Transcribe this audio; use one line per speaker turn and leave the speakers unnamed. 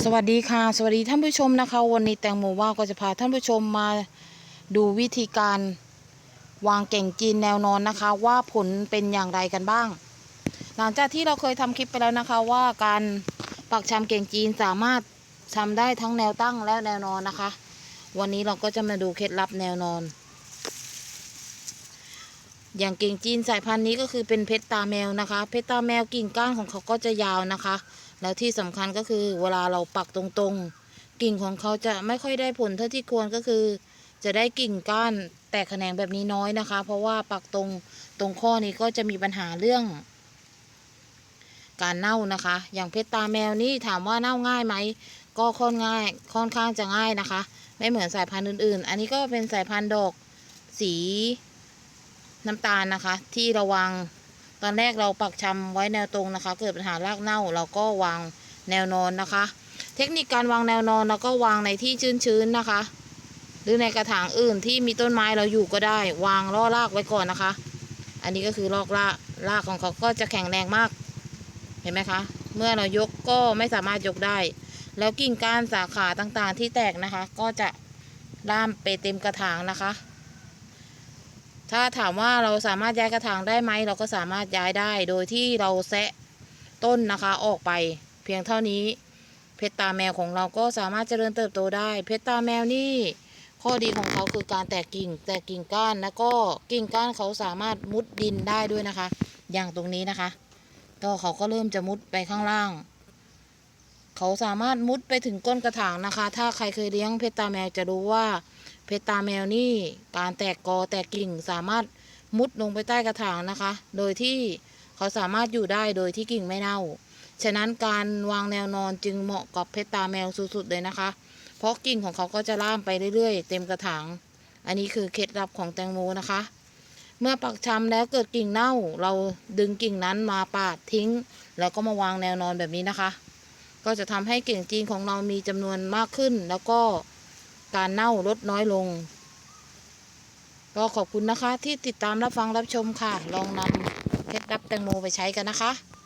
สวัสดีค่ะ สวัสดีท่านผู้ชมนะคะ วันนี้แตงโมว่าก็จะพาท่านผู้ชมมาดูวิธีการวางเก่งจีนแนวนอนนะคะ ว่าผลเป็นอย่างไรกันบ้าง หลังจากที่เราเคยทำคลิปไปแล้วนะคะ ว่าการปักชำเก่งจีนสามารถทำได้ทั้งแนวตั้งและแนวนอนนะคะ วันนี้เราก็จะมาดูเคล็ดลับแนวนอน อย่างเก่งจีนสายพันธุ์นี้ก็คือเป็นเพชรตาแมวนะคะ เพชรตาแมวกิ่งก้านของเขาก็จะยาวนะคะ แล้วที่สำคัญก็คือเวลาเราปักตรงๆ กิ่งของเขาจะไม่ค่อยได้ผลเท่าที่ควรก็คือ จะได้กิ่งก้านแตกแขนงแบบนี้น้อยนะคะ เพราะว่าปักตรงตรงข้อนี้ก็จะมีปัญหาเรื่อง การเน่านะคะ อย่างเพชรตาแมวนี่ถามว่าเน่าง่ายไหมก็ค่อนง่ายค่อนข้างจะง่ายนะคะ ไม่เหมือนสายพันธุ์อื่นๆ อันนี้ก็เป็นสายพันธุ์ดอกสีน้ำตาลนะคะ ที่ระวัง ตอนแรกเราปักชำไว้แนวตรงนะคะ เกิดปัญหารากเน่าเราก็วางแนวนอนนะคะ เทคนิคการวางแนวนอนเราก็วางในที่ชื้นๆนะคะ หรือในกระถางอื่นที่มีต้นไม้เราอยู่ก็ได้ วางล่อรากไว้ก่อนนะคะ อันนี้ก็คือลอกรากรากของเขาก็จะแข็งแรงมาก เห็นไหมคะ เมื่อเรายกก็ไม่สามารถยกได้ แล้วกิ่งก้านสาขาต่างๆที่แตกนะคะ ก็จะล่ามไปเต็มกระถางนะคะ ถ้าถามว่าเราสามารถย้ายกระถางได้ไหมเราก็สามารถย้ายได้ โดยที่เราแซะต้นนะคะออกไป เพียงเท่านี้ เพชรตาแมวของเราก็สามารถเจริญเติบโตได้ เพชรตาแมวนี่ข้อดีของเขาคือการแตกกิ่งแตกกิ่งก้านแล้วก็กิ่งก้านเขาสามารถมุดดินได้ด้วยนะคะ อย่างตรงนี้นะคะก็เขาก็เริ่มจะมุดไปข้างล่าง เขาสามารถมุดไปถึงก้นกระถางนะคะ ถ้าใครเคยเลี้ยงเพชรตาแมวจะรู้ว่า ชรตาแมวนี่การแตกกอแตกกิ่งสามารถมุดลงไปใต้กระถางนะคะ โดยที่เขาสามารถอยู่ได้โดยที่กิ่งไม่เน่า ฉะนั้นการวางแนวนอนจึงเหมาะกับเพชรตาแมวสุดๆเลยนะคะ เพราะกิ่งของเขาก็จะล่ามไปเรื่อยๆ เต็มกระถาง อันนี้คือเคล็ดลับของแตงโมนะคะ เมื่อปักชำแล้วเกิดกิ่งเน่า เราดึงกิ่งนั้นมาปาดทิ้ง แล้วก็มาวางแนวนอนแบบนี้นะคะ ก็จะทำให้กิ่งจีนของเรามีจำนวนมากขึ้นแล้วก็ การเน่าลดน้อยลง ก็ขอบคุณนะคะที่ติดตามรับฟังรับชมค่ะ ลองนำเคล็ดลับแตงโมไปใช้กันนะคะ